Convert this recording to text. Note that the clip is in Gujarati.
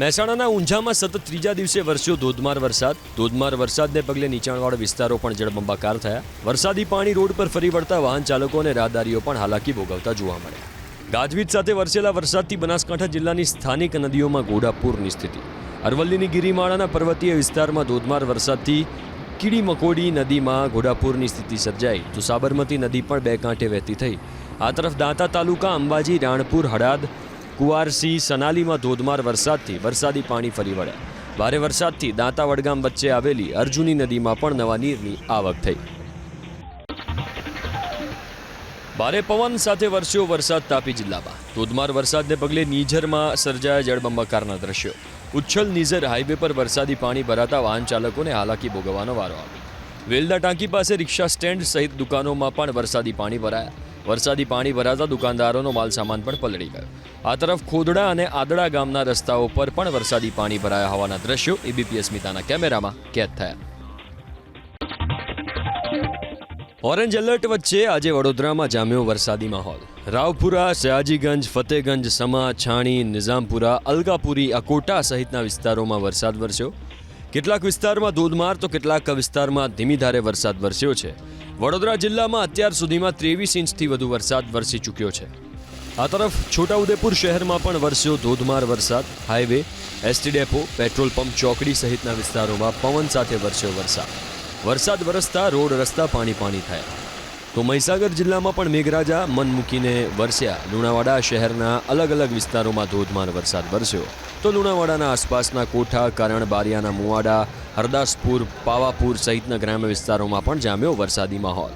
મહેસાણાના ઊંઝામાં સતત ત્રીજા દિવસે વરસ્યો ધોધમાર વરસાદ. ધોધમાર વરસાદને પગલે નીચાણવાળા વિસ્તારો પણ જળબંબાકાર થયા. વરસાદી પાણી રોડ પર ફરી વળતા વાહન ચાલકો અને રાહદારીઓ પણ હાલાકી ભોગવતા જોવા મળ્યા. ગાજવીજ સાથે વરસેલા વરસાદથી બનાસકાંઠા જિલ્લાની સ્થાનિક નદીઓમાં ઘોડાપૂરની સ્થિતિ. અરવલ્લીની ગિરિમાળાના પર્વતીય વિસ્તારમાં ધોધમાર વરસાદથી કીડી મકોડી નદીમાં ઘોડાપૂરની સ્થિતિ સર્જાઈ. તો સાબરમતી નદી પણ બે કાંઠે વહેતી થઈ. આ તરફ દાંતા તાલુકા અંબાજી, રાણપુર હડાદ કુવારસી સનાલીમાં ધોધમાર વરસાદથી વરસાદી પાણી ફરી વળ્યા. ભારે વરસાદથી દાંતા વડગામ વચ્ચે આવેલી અર્જુની નદીમાં પણ નવા નીરની આવક થઈ. ભારે પવન સાથે વરસ્યો વરસાદ તાપી જિલ્લામાં. ધોધમાર વરસાદને પગલે નીઝરમાં સર્જાયા જળબંબાકારના દ્રશ્યો. ઉચ્છલ નીઝર હાઈવે પર વરસાદી પાણી ભરાતા વાહન ચાલકોને હાલાકી ભોગવવાનો વારો આવ્યો. વેલદા ટાંકી પાસે રિક્ષા સ્ટેન્ડ સહિત દુકાનોમાં પણ વરસાદી પાણી ભરાયા. વરસાદી પાણી ભરાતા દુકાનદારોનો માલ સામાન પણ પલળી ગયો. આ તરફ ખોદડા અને આદડા ગામના રસ્તાઓ પર પણ વરસાદી પાણી ભરાયા હોવાના દ્રશ્યો એબીપી અસ્મિતાના કેમેરામાં કેદ થયા. ઓરેન્જ એલર્ટ વચ્ચે આજે વડોદરામાં જામ્યો વરસાદી માહોલ. રાવપુરા, સયાજીગંજ, ફતેગંજ, સમા, છાણી, નિઝામપુરા અલગાપુરી અકોટા સહિતના વિસ્તારોમાં વરસાદ વરસ્યો. કેટલાક વિસ્તારમાં ધોધમાર તો કેટલાક વિસ્તારમાં ધીમી ધારે વરસાદ વરસ્યો છે. વડોદરા જિલ્લામાં અત્યાર સુધીમાં ત્રેવીસ ઇંચથી વધુ વરસાદ વરસી ચૂક્યો છે. આ તરફ છોટાઉદેપુર શહેરમાં પણ વરસ્યો ધોધમાર વરસાદ. Highway, ST depot, petrol pump, ચોકડી સહિતના વિસ્તારોમાં પવન સાથે વરસ્યો વરસાદ. વરસાદ વરસતા રોડ, રસ્તા પાણી પાણી થયા. તો મહીસાગર જિલ્લામાં પણ મેઘરાજા મન મૂકીને વરસ્યા. લુણાવાડા શહેરના અલગ અલગ વિસ્તારોમાં ધોધમાર વરસાદ વરસ્યો. તો લુણાવાડાના આસપાસના કોઠા, કરણ, બારિયાના મુવાડા, હરદાસપુર, પાવાપુર સહિતના ગ્રામ્ય વિસ્તારોમાં પણ જામ્યો વરસાદી માહોલ.